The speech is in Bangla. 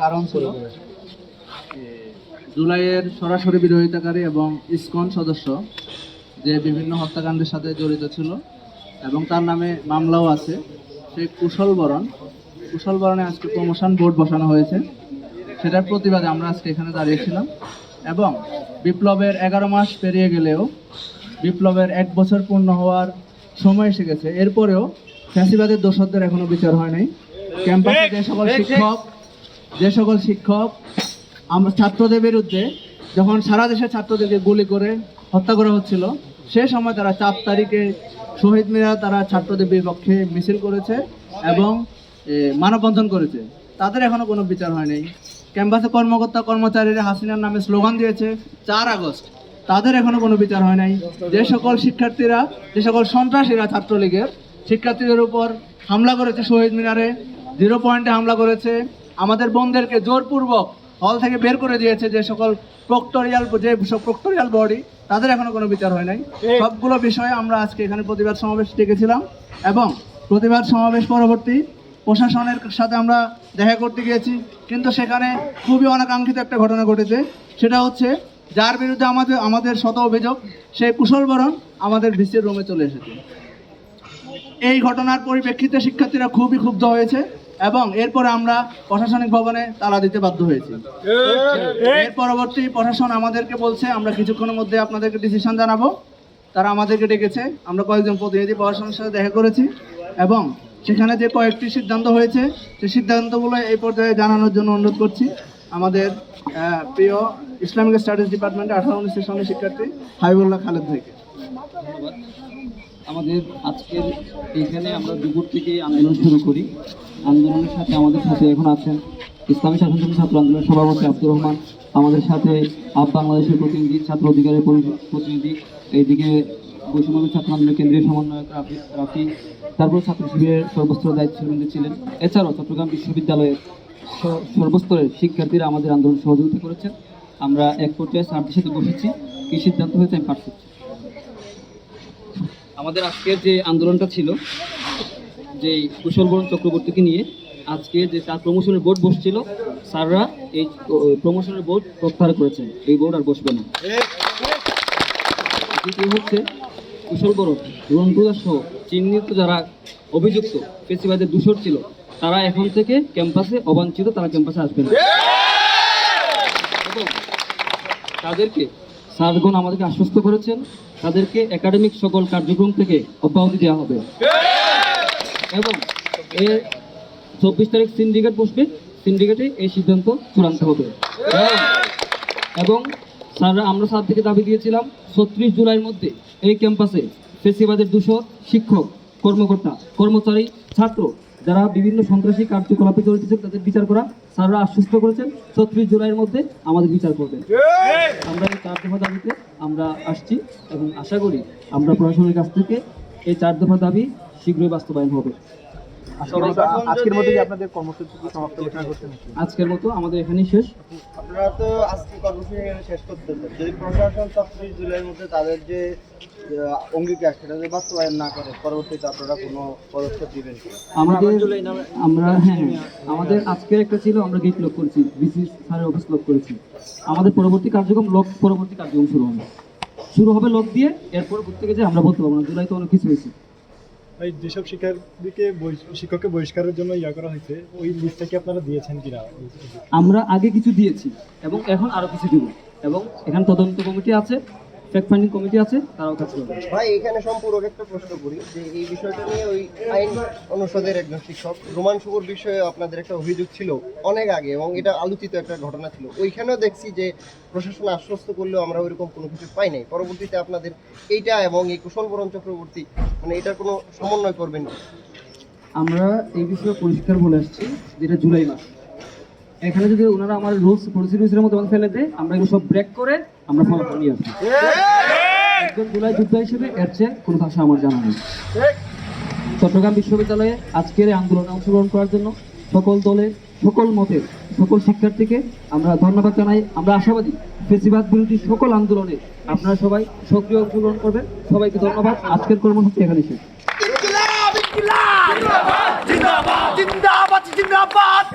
কারণ ছিল। জুলাইয়ের সরাসরি বিরোধিতাকারী এবং ইসকন সদস্য যে বিভিন্ন হত্যাকাণ্ডের সাথে জড়িত ছিল এবং তার নামে মামলাও আছে সেই কুশল বরণ। কুশল বরণে আজকে প্রমোশন বোর্ড বসানো হয়েছে। সেটার প্রতিবাদে আমরা আজকে এখানে দাঁড়িয়েছিলাম এবং বিপ্লবের এগারো মাস পেরিয়ে গেলেও বিপ্লবের এক বছর পূর্ণ হওয়ার সময় এসে গেছে। এরপরেও ফ্যাসিবাদের দোষরদের এখনও বিচার হয় নাই। ক্যাম্পাসে যে সকল শিক্ষক যে সকল শিক্ষক, আমরা ছাত্রদের বিরুদ্ধে যখন সারা দেশের ছাত্রদেরকে গুলি করে হত্যা করা হচ্ছিল, সে সময় তারা চার তারিখে শহীদ মিনার তারা ছাত্রদের বিপক্ষে মিছিল করেছে এবং মানববন্ধন করেছে। তাদের এখনও কোনো বিচার হয়নি ক্যাম্পাসে কর্মকর্তা, কর্মচারীরা হাসিনার নামে স্লোগান দিয়েছে, চার আগস্ট। তাদের এখনও কোনো বিচার হয় নাই। যে সকল শিক্ষার্থীরা, যে সকল সন্ত্রাসীরা ছাত্রলীগের, শিক্ষার্থীদের উপর হামলা করেছে শহীদ মিনারে, জিরো পয়েন্টে হামলা করেছে। আমাদের বোনদেরকে জোরপূর্বক হল থেকে বের করে দিয়েছে যে সকল প্রক্টোরিয়াল যে সব প্রক্টোরিয়াল বডি তাদের এখনও কোনো বিচার হয় নাই। সবগুলো বিষয়ে আমরা আজকে এখানে প্রতিবাদ সমাবেশ ডেকেছিলাম এবং প্রতিবাদ সমাবেশ পরবর্তী প্রশাসনের সাথে আমরা দেখা করতে গিয়েছি। কিন্তু সেখানে খুবই অনাকাঙ্ক্ষিত একটা ঘটনা ঘটেছে। সেটা হচ্ছে যার বিরুদ্ধে আমাদের আমাদের শত অভিযোগ সে কুশল বরণ আমাদের ভিসির রুমে চলে এসেছে। এই ঘটনার পরিপ্রেক্ষিতে শিক্ষার্থীরা খুবই ক্ষুব্ধ হয়েছে এবং এরপরে আমরা প্রশাসনিক ভবনে তালা দিতে বাধ্য হয়েছি। এর পরবর্তী প্রশাসন আমাদেরকে বলছে, আমরা কিছুক্ষণের মধ্যে আপনাদেরকে ডিসিশন জানাব। তারা আমাদেরকে ডেকেছে। আমরা কয়েকজন প্রতিনিধি প্রশাসনের সাথে দেখা করেছি এবং সেখানে যে কয়েকটি সিদ্ধান্ত হয়েছে, সেই সিদ্ধান্তগুলো এই পর্যায়ে জানানোর জন্য অনুরোধ করছি। আমাদের প্রিয় ইসলামিক স্টাডিজ ডিপার্টমেন্টের আঠারো উনিশ সেশনের শিক্ষার্থী হাবিবুল্লাহ খালেদ ভাইকে। ধন্যবাদ। আমাদের আজকের এইখানে আমরা দুপুর থেকে আন্দোলন শুরু করি। আন্দোলনের সাথে আমাদের সাথে এখন আছেন ইসলামী শাসন ছাত্র আন্দোলনের সভাপতি আব্দুর রহমান, আমাদের সাথে আপ বাংলাদেশের প্রতিনিধি, ছাত্র অধিকারের প্রতিনিধি, এইদিকে বৈষম্য ছাত্র আন্দোলনের কেন্দ্রীয় সমন্বয়ক রাফি তারপর ছাত্র শিবিরের সর্বস্তরের দায়িত্বশীল ছিলেন। এছাড়াও চট্টগ্রাম বিশ্ববিদ্যালয়ের সর্বস্তরের শিক্ষার্থীরা আমাদের আন্দোলন সহযোগিতা করেছেন। আমরা এক পর্যায়ে সাথে বসেছি। কী সিদ্ধান্ত হয়েছে আমি পাঠ করছি। আমাদের আজকের যে আন্দোলনটা ছিল যে কুশল বরণ চক্রবর্তীকে নিয়ে, আজকে যে তার প্রমোশনের বোর্ড বসছিল, স্যাররা এই প্রমোশনের বোর্ড প্রত্যাহার করেছেন। এই বোর্ড আর বসবে না। দ্বিতীয় হচ্ছে কুশল বরণ রণপুরা সহ চিহ্নিত যারা অভিযুক্ত পেশিবাদের দূষর ছিল, তারা এখন থেকে ক্যাম্পাসে অবাঞ্ছিত তারা ক্যাম্পাসে আসবে না। তাদেরকে স্যারগণ আমাদেরকে আশ্বস্ত করেছেন, তাদেরকে একাডেমিক সকল কার্যক্রম থেকে অব্যাহতি দেওয়া হবে। এবং চব্বিশ তারিখ সিন্ডিকেট বসবে, সিন্ডিকেটে এই সিদ্ধান্ত চূড়ান্ত হবে। এবং স্যাররা, আমরা স্যার থেকে দাবি দিয়েছিলাম, ছত্রিশ জুলাইয়ের মধ্যে এই ক্যাম্পাসে ফেসিবাদের দুশো শিক্ষক, কর্মকর্তা, কর্মচারী, ছাত্র যারা বিভিন্ন সন্ত্রাসী কার্যকলাপে জড়িত তাদের বিচার করা স্যাররা আশ্বস্ত করেছেন। ছত্রিশ জুলাইয়ের মধ্যে আমাদের বিচার করবেন। আমরা এই চার দফা দাবিতে আমরা আসছি এবং আশা করি আমরা প্রশাসনের কাছ থেকে এই চার দফা দাবি শীঘ্রই বাস্তবায়ন হবে। আজকের মধ্যে কি আপনাদের কর্মসূচি কি সমাপ্ত ঘোষণা করছেন? আজকের মতো আমাদের এখানেই শেষ। আপনারা তো আজকে কর্মসূচি এখানে শেষ করতেছেন যদি প্রশাসন ছত্রিশ জুলাইয়ের মধ্যে তাদের যে অঙ্গীকার সেটা যদি বাস্তবায়ন না করে পরবর্তীতে আপনারা কোনো পদক্ষেপ দিবেন আমাদের আমরা হ্যাঁ আমাদের আজকের একটা ছিল আমরা গেট লক করেছি। বিসি স্যারের অফিস লক করেছি। আমাদের পরবর্তী কার্যক্রম লক পরবর্তী কার্যক্রম শুরু হবে। শুরু হবে লক দিয়ে এরপর থেকে যে আমরা বলতে পারব না। জুলাই তো অনেক কিছু হয়েছে। এই যেসব শিক্ষার্থীকে শিক্ষককে বহিষ্কারের জন্য ইয়া করা হয়েছে, ওই লিস্টটা কি আপনারা দিয়েছেন কিনা? আমরা আগে কিছু দিয়েছি, এবং এখন আরও কিছু দিব, এবং এখানে তদন্ত কমিটি আছে ফ্যাক্ট ফাইন্ডিং কমিটি আছে তারাও কাজ করবে। ভাই এখানে সম্পূরক একটা প্রশ্ন করি যে এই বিষয়টা নিয়ে ওই আইন অনুষদের একজন শিক্ষক রোমান শুভর বিষয়ে আপনাদের একটা অভিযোগ ছিল অনেক আগে এবং এটা আলোচিত একটা ঘটনা ছিল। ওইখানেও দেখছি যে প্রশাসন আশ্বস্ত করলেও আমরা ওইরকম কোনো কিছু পাই নাই। পরবর্তীতে আপনাদের এইটা এবং এই কুশল বরণ চক্রবর্তী মানে এটার কোনো সমন্বয় করবেন? আমরা এই বিষয়ে পরিষ্কার বলে আসছি যেটা জুলাই মাস। এখানে যদি ওনারা আমার রুলস প্রসিডিউসের মতো ফেলে দেয়, আমরা এগুলো সব ব্রেক করে আমরা ফলাফল নিয়ে আসব। একজন জুলাই যোদ্ধা হিসেবে এর চেয়ে কোনো ভাষা আমার জানা নেই। চট্টগ্রাম বিশ্ববিদ্যালয়ে আজকের এই আন্দোলনে অংশগ্রহণ করার জন্য সকল দলের, সকল মতের, সকল শিক্ষার্থীকে আমরা ধন্যবাদ জানাই। আমরা আশাবাদী ফেসিবাদ বিরোধী সকল আন্দোলনে আপনারা সবাই সক্রিয় অংশগ্রহণ করবেন। সবাইকে ধন্যবাদ। আজকের কর্মসূচি এখানে শেষ।